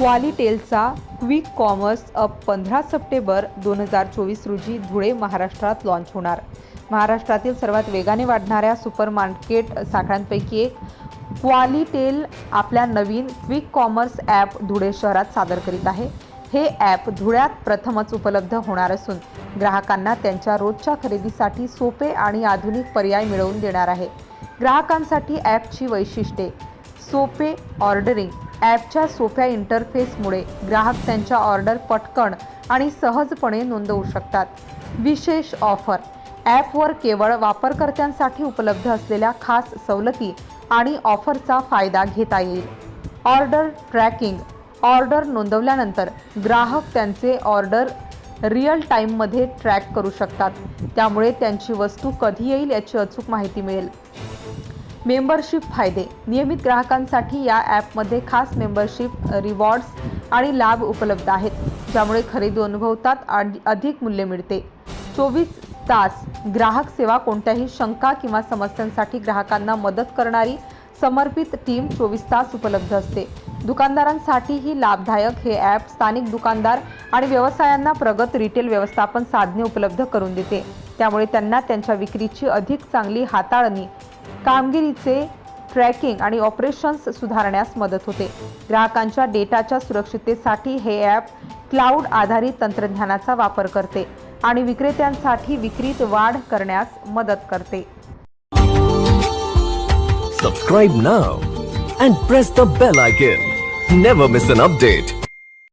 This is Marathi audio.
क्वालिटेलचा क्विक कॉमर्स अप पंधरा सप्टेंबर दोन हजार चोवीस रोजी धुळे महाराष्ट्रात लॉन्च होणार. महाराष्ट्रातील सर्वात वेगाने वाढणाऱ्या सुपर मार्केट साखळ्यांपैकी एक. क्वालिटेल आपल्या नवीन क्विक कॉमर्स ॲप धुळे शहरात सादर करीत आहे. हे ॲप धुळ्यात प्रथमच उपलब्ध होणार असून ग्राहकांना त्यांच्या रोजच्या खरेदीसाठी सोपे आणि आधुनिक पर्याय मिळवून देणार आहे. ग्राहकांसाठी ॲपची वैशिष्ट्ये. सोपे ऑर्डरिंग ॲपच्या सोप्या इंटरफेसमुळे ग्राहक त्यांच्या ऑर्डर पटकन आणि सहजपणे नोंदवू शकतात. विशेष ऑफर ॲपवर केवळ वापरकर्त्यांसाठी उपलब्ध असलेल्या खास सवलती आणि ऑफरचा फायदा घेता येईल. ऑर्डर ट्रॅकिंग ऑर्डर नोंदवल्यानंतर ग्राहक त्यांचे ऑर्डर रिअल टाईममध्ये ट्रॅक करू शकतात. त्यामुळे त्यांची वस्तू कधी येईल याची अचूक माहिती मिळेल. मेंबरशिप फायदे. नियमित ग्राहकांसाठी या ॲपमध्ये खास मेंबरशिप रिवॉर्ड्स आणि लाभ उपलब्ध आहेत ज्यामुळे खरेदी अनुभवतात आणि अधिक मूल्य मिळते. चोवीस तास ग्राहक सेवा कोणत्याही शंका किंवा समस्यांसाठी ग्राहकांना मदत करणारी समर्पित टीम चोवीस तास उपलब्ध असते. दुकानदारांसाठीही लाभदायक हे ॲप स्थानिक दुकानदार आणि व्यवसायांना प्रगत रिटेल व्यवस्थापन साधने उपलब्ध करून देते. त्यामुळे त्यांना त्यांच्या विक्रीची अधिक चांगली हाताळणी कामगिरीचे ट्रॅकिंग आणि ऑपरेशन्स सुधारण्यास मदत होते. ग्राहकांच्या डेटाच्या सुरक्षिततेसाठी हे ॲप क्लाउड आधारित तंत्रज्ञानाचा वापर करते आणि विक्रेत्यांसाठी विक्रीत वाढ करण्यास मदत करते. Subscribe now and press the bell icon never miss an update